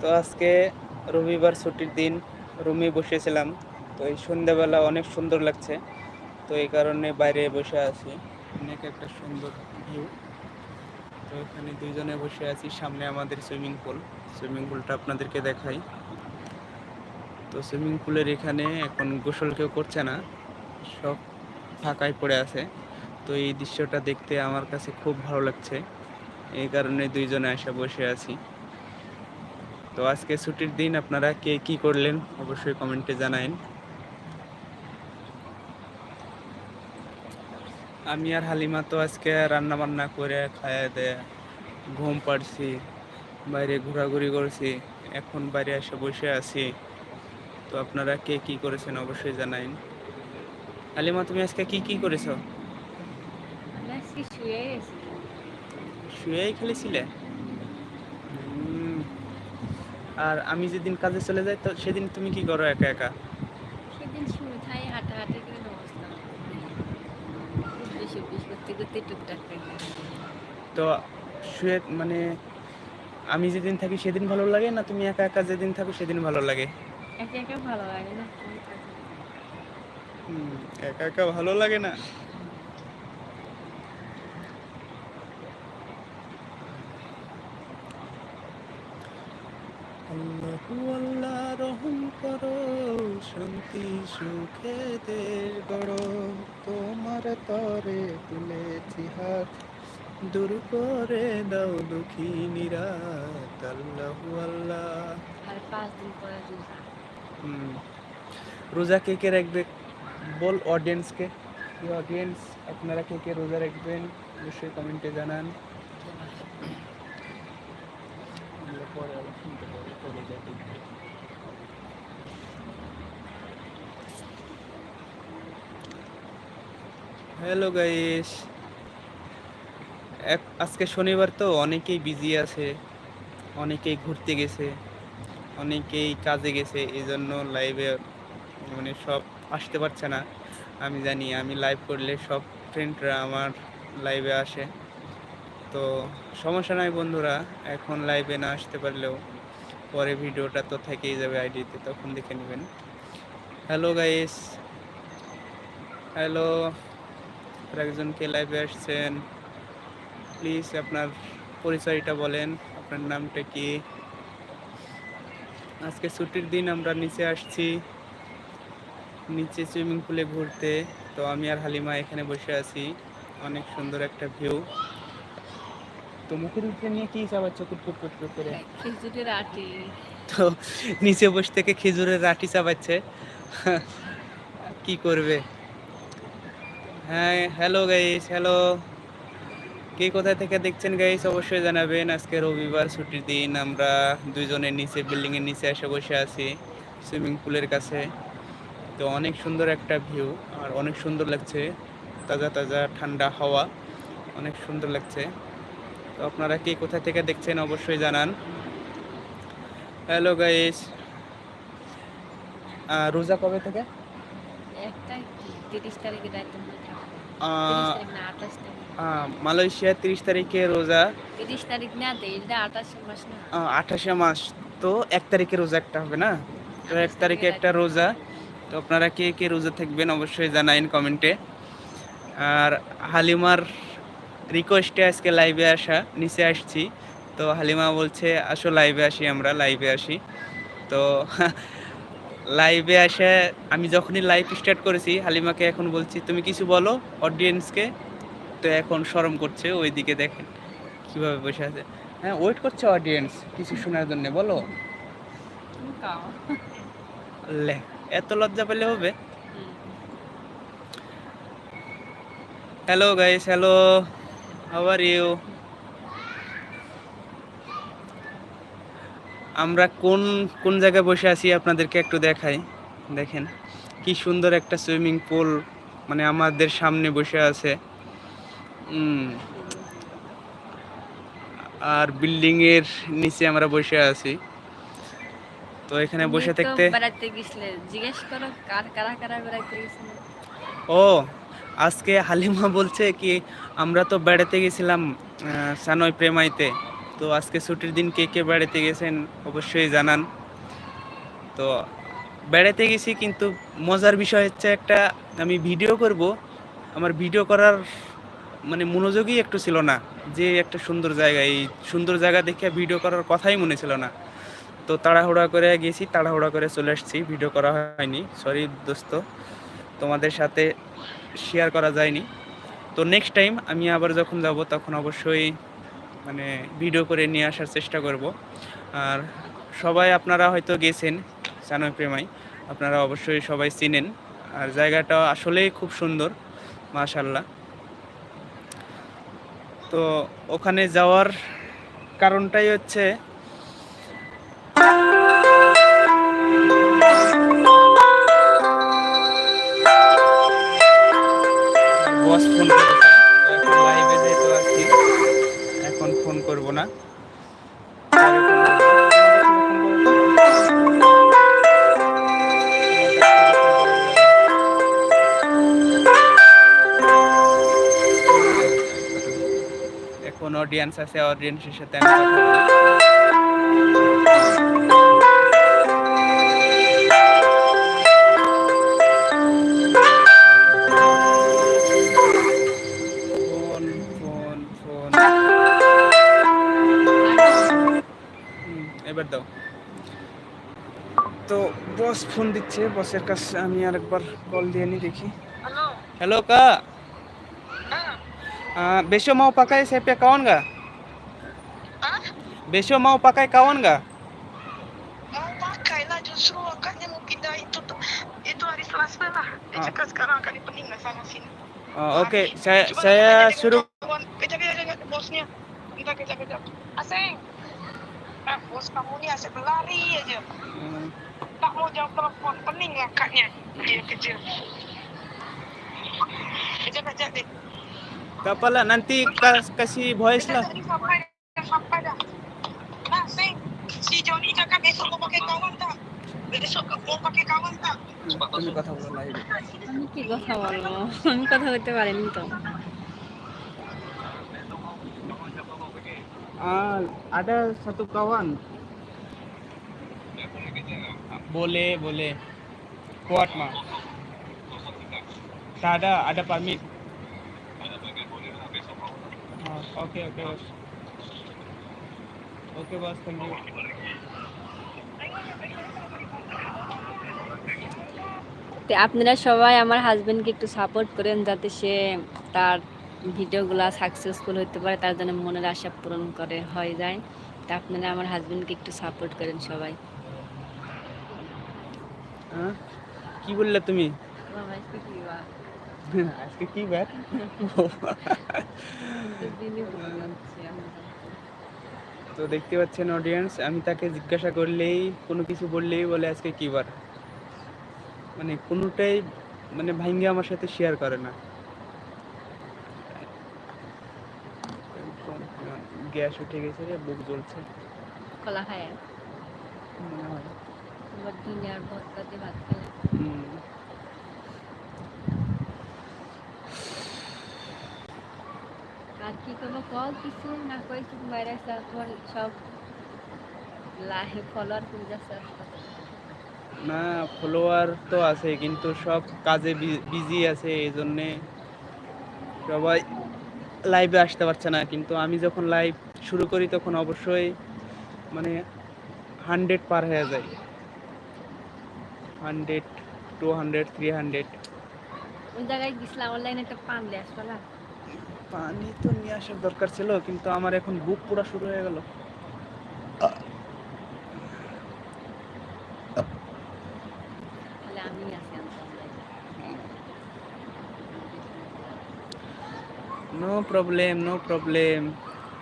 তো আজকে রবিবার ছুটির দিন রুমে বসেছিলাম। তো এই সন্ধ্যাবেলা অনেক সুন্দর লাগছে। তো এই কারণে বাইরে বসে আছি। অনেক একটা সুন্দর ভিউ তো এখানে দুইজনে বসে আছি। সামনে আমাদের সুইমিং পুল। সুইমিং পুলটা আপনাদেরকে দেখাই। তো সুইমিং পুলের এখানে এখন গোসল কেউ করছে না। সব ফাঁকায় পড়ে আছে। তো এই দৃশ্যটা দেখতে আমার কাছে খুব ভালো লাগছে। এই কারণে দুইজনে এসে বসে আছি। তো আজকে ছুটির দিন আপনারা কে কি করলেন অবশ্যই কমেন্টে জানায়েন। আমি আর হালিমা তো আজকে রান্না বান্না করে খাইয়ে দেয় ঘুম পাড়ছি বাইরে ঘোরাঘুরি করছি এখন বাইরে এসে বসে আছি। তো আপনারা কে কি করেছেন অবশ্যই জানাইন হালিমা তুমি আজকে কি কি করেছ? শুয়ে শুয়েই খেলেছিলে আর আমি যেদিন কাজে চলে যাই তো সেদিন তুমি কি করো একা একা? সেদিন হাঁটাহাঁটি করে অবস্থা করতে করতে টুকটাক তো শুয়ে মানে আমি যেদিন থাকি সেদিন ভালো লাগে না তুমি একা একা যেদিন থাকো সেদিন ভালো লাগে? একা একা ভালো লাগে না। একা একা ভালো লাগে না? আল্লাহু আল্লাহ রহম করো শান্তি সুখে দেশ গড়ো। তোমার তরে তুলেছি হাত দূর করে দাও দুঃখী নিরাত। আল্লাহু আল্লাহ। আর পাঁচ দিন পরে রোজা। হুম। রোজা কে কে রাখবে? বল অডিয়েন্সকে অডিয়েন্স আপনারা কে কে রোজা রাখবেন? অবশ্যই কমেন্টে জানান। পরে হ্যালো গাইস আজকে শনিবার তো অনেকেই বিজি আছে, অনেকেই ঘুরতে গেছে, অনেকেই কাজে গেছে এই জন্য লাইভে মানে সব আসতে পারছে না। আমি জানি, আমি লাইভ করলে সব ফ্রেন্ডরা আমার লাইভে আসে। তো সমস্যা নাই বন্ধুরা, এখন লাইভে না আসতে পারলেও পরে ভিডিওটা তো থেকেই যাবে আইডিতে, তখন দেখে নেবেন। হ্যালো গাইস হ্যালো একজনকে লাইভে আসছেন। প্লিজ আপনার পরিচয়টা বলেন। আপনার নামটা কি? আজকে ছুটির দিন আমরা নিচে আসছি। নিচে সুইমিং পুলে ঘুরতে। তো আমি আর হালিমা এখানে বসে আছি। অনেক সুন্দর একটা ভিউ তো মুখের উপরে নিয়ে কি চাবাচ্ছ কুটকুট কুটকুট করে? খিচুড়ির আটি। তো নিচে বসে থেকে খেজুরের রাটি চাবাচ্ছে। কি করবে? হ্যাঁ হ্যালো গাইস হ্যালো কে কোথা থেকে দেখছেন গাইস অবশ্যই জানাবেন। আজকে রবিবার ছুটির দিন। আমরা দুইজনের নিচে বিল্ডিং এর নিচে এসে বসে আছি সুইমিং পুলের কাছে। তো অনেক সুন্দর একটা ভিউ আর অনেক সুন্দর লাগছে। তাজা তাজা ঠান্ডা হাওয়া অনেক সুন্দর লাগছে। তো আপনারা কে কোথা থেকে দেখছেন অবশ্যই জানান। হ্যালো গাইস রোজা কবে থেকে? মালয়েশিয়া তিরিশ তারিখে রোজা। তিরিশ তারিখ না আঠাশে মাস তো এক তারিখে রোজা একটা হবে না? তো এক তারিখে একটা রোজা। তো আপনারা কে কে রোজা থাকবেন অবশ্যই জানাইন কমেন্টে। আর হালিমার রিকোয়েস্টে আজকে লাইভে আসা নিচে আসছি। তো হালিমা বলছে আসো লাইভে আসি আমরা লাইভে আসি। তো লাইভে আসে আমি যখনই লাইভ স্টার্ট করেছি হালিমাকে এখন বলছি তুমি কিছু বলো অডিয়েন্সকে তো এখন শরম করছে ওইদিকে দেখেন কীভাবে বসে আছে। হ্যাঁ ওয়েট করছে অডিয়েন্স কিছু শোনার জন্য বলো। লে এত লজ্জা পেলে হবে? Hello guys hello how are you আমরা কোন কোন জায়গায় বসে আছি আপনাদেরকে একটু দেখাই। দেখেন কি সুন্দর একটা সুইমিং পুল মানে আমাদের সামনে বসে আছে। আর বিল্ডিং এর নিচে আমরা বসে আছি। তো এখানে বসে থাকতে বেড়াতে গেছিলে। জিজ্ঞেস করো কার কারা কারা বেড়াতে গেছিল? ও আজকে হালিমা বলছে কি, আমরা তো বেড়াতে গেছিলাম সানয় প্রেমাইতে। তো আজকে ছুটির দিন কে কে বেড়াতে গেছেন অবশ্যই জানান। তো বেড়াতে গেছি কিন্তু মজার বিষয় হচ্ছে একটা, আমি ভিডিও করব। আমার ভিডিও করার মানে মনোযোগই একটু ছিল না, যে একটা সুন্দর জায়গা, এই সুন্দর জায়গা দেখে ভিডিও করার কথাই মনে ছিল না। তো তাড়াহুড়া করে গেছি, তাড়াহুড়া করে চলে আসছি, ভিডিও করা হয়নি। সরি দোস্ত, তোমাদের সাথে শেয়ার করা যায়নি। তো নেক্সট টাইম আমি আবার যখন যাব, তখন অবশ্যই মানে ভিডিও করে নিয়ে আসার চেষ্টা করব। আর সবাই আপনারা হয়তো গেছেন সানয় প্রেমাই, আপনারা অবশ্যই সবাই চিনেন। আর জায়গাটা আসলেই খুব সুন্দর মাশাল্লাহ তো ওখানে যাওয়ার কারণটাই হচ্ছে বস ফোন এখন ফোন করব না। এখন অডিয়েন্স আছে অডিয়েন্সের সাথে আমি কথা বস ফোন দিচ্ছে বসের কাছে আমি আরেকবার কল দিয়ে নি দেখি Halo. হ্যালো কা Ah, besok mau pakai CP kawan nggak? ah, Besok mau pakai kawan nggak? mau pakai lah justru akaknya mau pindah itu tuh. Itu hari Selasa lah. Dia Ah. cakap sekarang akan dipending sana sini. Oh, Oke, saya Cuma saya tanya dengan suruh kawan. Kejap, kejap, kejap, bosnya. Bentar, kejap, kejap. Asing. Ah, bos kamu ni asyik berlari aja. Hmm, Tak mau jawab telepon. Pening akaknya. Dia kecil. Kejap, kejap, deh. tak apalah nanti kas- kasih voice Kejap, lah. tadi sampai dah. Sampai dah. Nah, Sing. Si Johnny cakap besok mau pakai kawan tak? Besok mau pakai kawan tak? তুমি কথা বলো live এ। আমি কি কথা বলবো আমি কথা বলতে পারিনি তো Ah, ada satu kawan. Boleh, boleh. Kuat mah. Tak ada, ada permit. Ah, Oke, oke, bos. Oke, bos, thank you. তো আপনারা সবাই আমার হাজবেন্ডকে একটু সাপোর্ট করেন যাতে সে তার ভিডিওগুলো সাকসেসফুল হতে পারে তার জন্য মনের আশা পূরণ করে হয়ে যায় তা আপনারা আমার হাজবেন্ডকে একটু সাপোর্ট করেন সবাই? কি বললে তুমি? আজকে কি বার তো দেখতে পাচ্ছেন অডিয়েন্স আমি তাকে জিজ্ঞাসা করলেই কোনো কিছু বললেই বলে আজকে কি বার। মানে কোনোটাই মানে ভাঙ্গে আমার সাথে শেয়ার করে না। গ্যাস উঠে গেছে রে বুক জ্বলছে। কলা খায়? দিয়ে ভাত খেলে হুম। আর কি কল কিছু না শুধু বাইরে সব লাইভ ফলোয়ার কমে যাচ্ছে। না, ফলোয়ার তো আছে, কিন্তু সব কাজে বিজি আছে এই জন্যে সবাই লাইভে আসতে পারছে না কিন্তু আমি যখন লাইভ শুরু করি, তখন অবশ্যই মানে হান্ড্রেড পার হয়ে যায় hundred two hundred three hundred ওই জায়গায় গেছিলাম অনলাইনে একটা পান দিয়ে আসব না? পানি তো নিয়ে আসার দরকার ছিল কিন্তু আমার এখন বুক পুরো শুরু হয়ে গেল। No problem no problem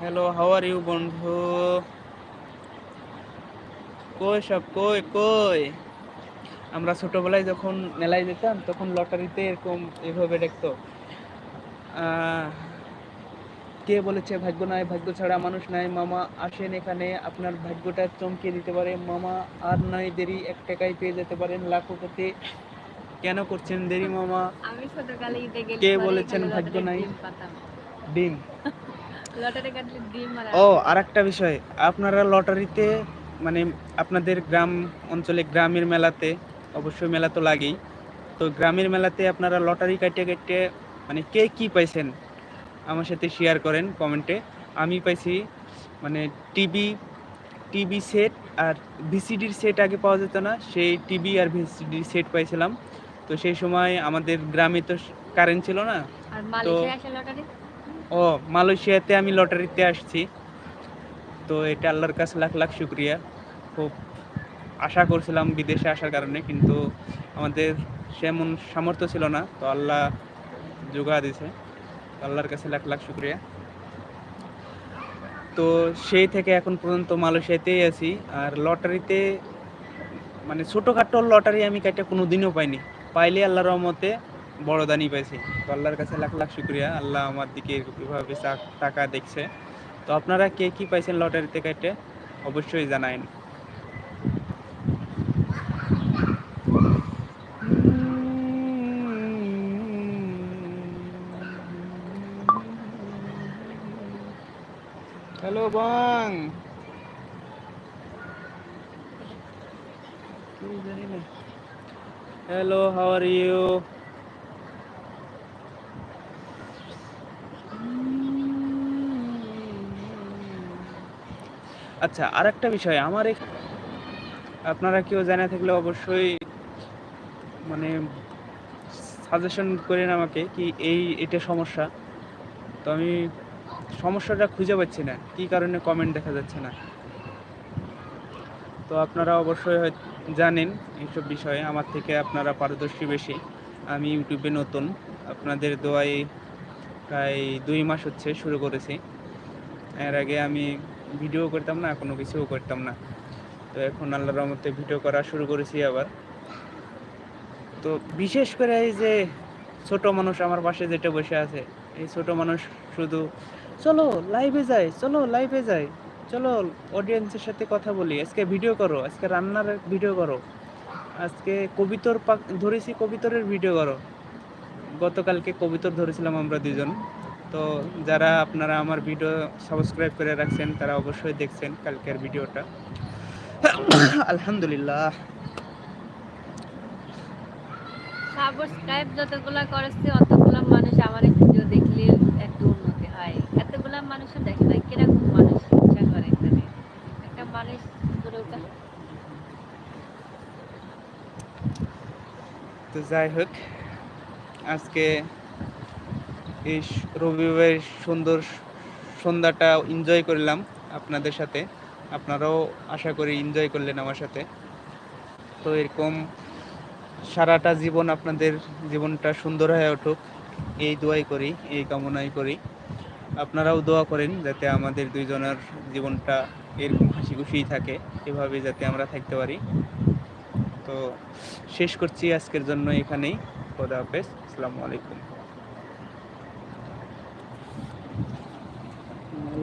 hello how are you বন্ধু? কই সব কই কই? আমরা ছোটবেলায় যখন মেলায় যেতাম তখন লটারিতে এরকম এভাবে দেখতো কে বলেছে ভাগ্য নাই ভাগ্য ছাড়া মানুষ নাই মামা আসেন এখানে আপনার ভাগ্যটা চমকিয়ে দিতে পারে মামা আর নয় দেরি এক টাকায় পেয়ে যেতে পারেন লাখপতি কেন করছেন দেরি মামা? আমি ছোটকালে ঈদে গেলে কে বলেছেন ভাগ্য নাই? ডিম লটারি কাটলে ডিম ও আর একটা বিষয় আপনারা লটারিতে মানে আপনাদের গ্রাম অঞ্চলে গ্রামের মেলাতে অবশ্যই মেলা তো লাগেই। তো গ্রামের মেলাতে আপনারা লটারি কাটে কেটে মানে কে কি পাইছেন আমার সাথে শেয়ার করেন কমেন্টে আমি পাইছি মানে টিভি টিভি সেট আর ভিসিডির সেট আগে পাওয়া যেত না সেই টিভি আর ভিসিডির সেট পাইছিলাম। তো সেই সময় আমাদের গ্রামে তো কারেন্ট ছিল না লটারি? ও মালয়েশিয়াতে আমি লটারিতে আসছি। তো এটা আল্লাহর কাছে লাখ লাখ শুক্রিয়া। খুব আশা করছিলাম বিদেশে আসার কারণে, কিন্তু আমাদের সেমন সামর্থ্য ছিল না। তো আল্লাহ যোগা দিছে। আল্লাহর কাছে লাখ লাখ শুক্রিয়া। তো সেই থেকে এখন পর্যন্ত মালয়েশিয়াতেই আছি। আর লটারিতে মানে ছোটোখাটো লটারি আমি কাটে কোনো দিনও পাইনি। পাইলে আল্লাহর রহমতে বড় দানই পাইছি। তো আল্লাহর কাছে লাখ লাখ শুক্রিয়া। আল্লাহ আমার দিকে এভাবে টাকা দেখছে। তো আপনারা কে কী পাইছেন লটারিতে কেটে অবশ্যই জানাইন হ্যালো বাং হ্যালো হাউ আর ইউ আচ্ছা আর একটা বিষয়। আমার আপনারা কেউ জানা থাকলে অবশ্যই মানে সাজেশন করেন আমাকে কি এই এটা সমস্যা। তো আমি সমস্যাটা খুঁজে পাচ্ছি না। কি কারণে কমেন্ট দেখা যাচ্ছে না। তো আপনারা অবশ্যই জানেন এইসব বিষয়ে, আমার থেকে আপনারা পারদর্শী বেশি। আমি ইউটিউবে নতুন, আপনাদের দোয়াই প্রায় দুই মাস হচ্ছে শুরু করেছি। এর আগে আমি ভিডিও করতাম না কোনো কিছুও করতাম না। তো এখন আল্লাহর রহমতে ভিডিও করা শুরু করেছি আবার। তো বিশেষ করে এই যে ছোট মানুষ আমার পাশে যেটা বসে আছে, এই ছোট মানুষ শুধু, চলো লাইভে যাই, চলো লাইভে যাই। চলো অডিয়েন্সের সাথে কথা বলি। আজকে ভিডিও করো, আজকে রান্নার ভিডিও করো। আজকে কবিতর পাক, ধরেছি কবিতরের ভিডিও করো। গতকালকে কবিতর ধরেছিলাম আমরা দুজন। তো যারা আপনারা আমার ভিডিও সাবস্ক্রাইব করে রাখছেন, তারা অবশ্যই দেখছেন কালকের ভিডিওটা আলহামদুলিল্লাহ। সাবস্ক্রাইব যতগুলা করেছে, অতগুলা মানুষ আমার ভিডিও দেখলে একটু উন্নতি হয়। এতগুলা মানুষও দেখে না, কীরকম মানুষ ইচ্ছা করে এখানে একটা মানুষ করে ওঠা তো যাই হোক, আজকে এই রবিবারের সুন্দর সন্ধ্যাটা এনজয় করলাম আপনাদের সাথে। আপনারাও আশা করি এনজয় করলেন আমার সাথে। তো এরকম সারাটা জীবন আপনাদের জীবনটা সুন্দর হয়ে উঠুক। এই দোয়াই করি, এই কামনাই করি। আপনারাও দোয়া করেন যাতে আমাদের দুইজনের জীবনটা এরকম হাসি খুশিই থাকে এভাবে যাতে আমরা থাকতে পারি। তো শেষ করছি আজকের জন্য এখানেই। খোদা হাফেজ। আসসালামু আলাইকুম।